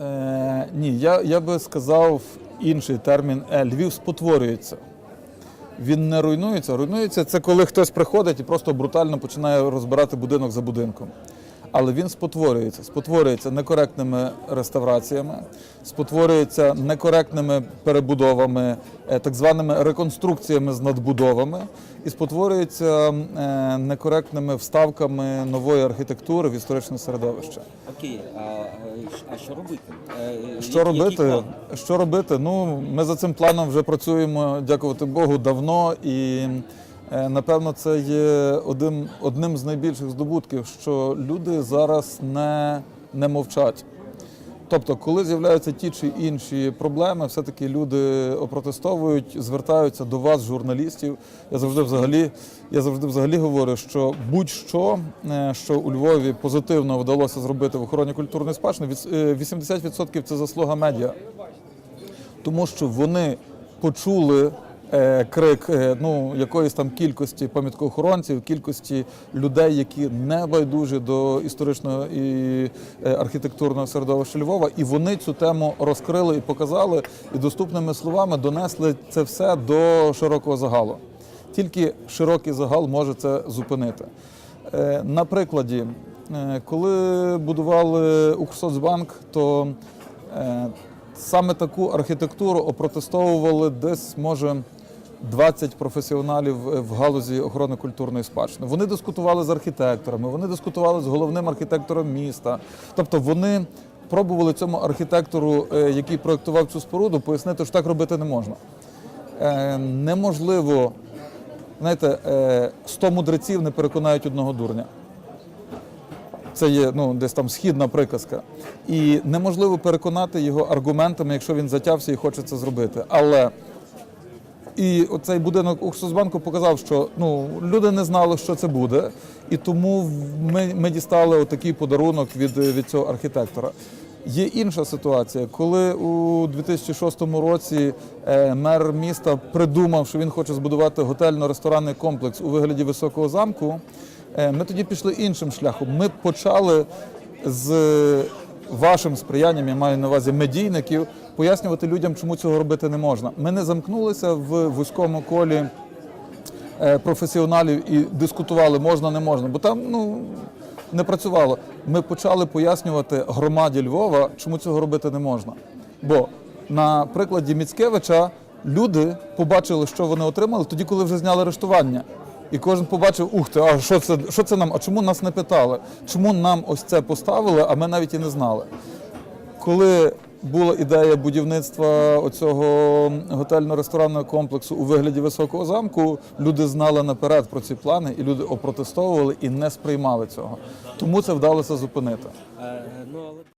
Е, ні, я, я би сказав інший термін. Е, Львів спотворюється. Він не руйнується. Руйнується це коли хтось приходить і просто брутально починає розбирати будинок за будинком. Але він спотворюється. Спотворюється некоректними реставраціями, спотворюється некоректними перебудовами, е, так званими реконструкціями з надбудовами, і спотворюється е, некоректними вставками нової архітектури в історичне середовище. Окей, а, що робити? Е, Що робити? Що робити? Ну, ми за цим планом вже працюємо, дякувати Богу, давно. І напевно це є одним, одним з найбільших здобутків, що люди зараз не, не мовчать. Тобто, коли з'являються ті чи інші проблеми, все-таки люди опротестовують, звертаються до вас, журналістів. Я завжди взагалі, я завжди взагалі говорю, що будь-що, е, що у Львові позитивно вдалося зробити в охороні культурної спадщини, е, 80% це заслуга медіа тому що вони почули е, крик е, ну, якоїсь там кількості пам'яткоохоронців, кількості людей, які не байдужі до історичного і е, архітектурного середовища Львова, і вони цю тему розкрили і показали, і доступними словами донесли це все до широкого загалу. Тільки широкий загал може це зупинити. Е, На прикладі, е, коли будували Укрсоцбанк, то е, саме таку архітектуру опротестовували десь, може, 20 професіоналів в галузі охорони культурної спадщини. Вони дискутували з архітекторами, вони дискутували з головним архітектором міста. Тобто вони пробували цьому архітектору, е, який проєктував цю споруду, пояснити, що так робити не можна. Е, Неможливо, знаєте, е, 100 мудреців не переконають одного дурня. Це є ну, десь там східна приказка. І неможливо переконати його аргументами, якщо він затявся і хоче це зробити. Але і оцей будинок Укрсоцбанку показав, що ну, люди не знали, що це буде, і тому ми, ми дістали отакий подарунок від, від цього архітектора. Є інша ситуація, коли у 2006 році е, мер міста придумав, що він хоче збудувати готельно-ресторанний комплекс у вигляді високого замку. е, Ми тоді пішли іншим шляхом. Ми почали з вашим сприянням, я маю на увазі медійників, пояснювати людям, чому цього робити не можна. Ми не замкнулися в вузькому колі е, професіоналів і дискутували, можна, не можна, бо там ну, не працювало. Ми почали пояснювати громаді Львова, чому цього робити не можна. Бо на прикладі Міцкевича люди побачили, що вони отримали тоді, коли вже зняли арештування. І кожен побачив, ух ти, а що це, що це нам? А чому нас не питали? Чому нам ось це поставили, а ми навіть і не знали? Коли була ідея будівництва оцього готельно-ресторанного комплексу у вигляді високого замку, люди знали наперед про ці плани, і люди опротестовували і не сприймали цього. Тому це вдалося зупинити. Е, ну.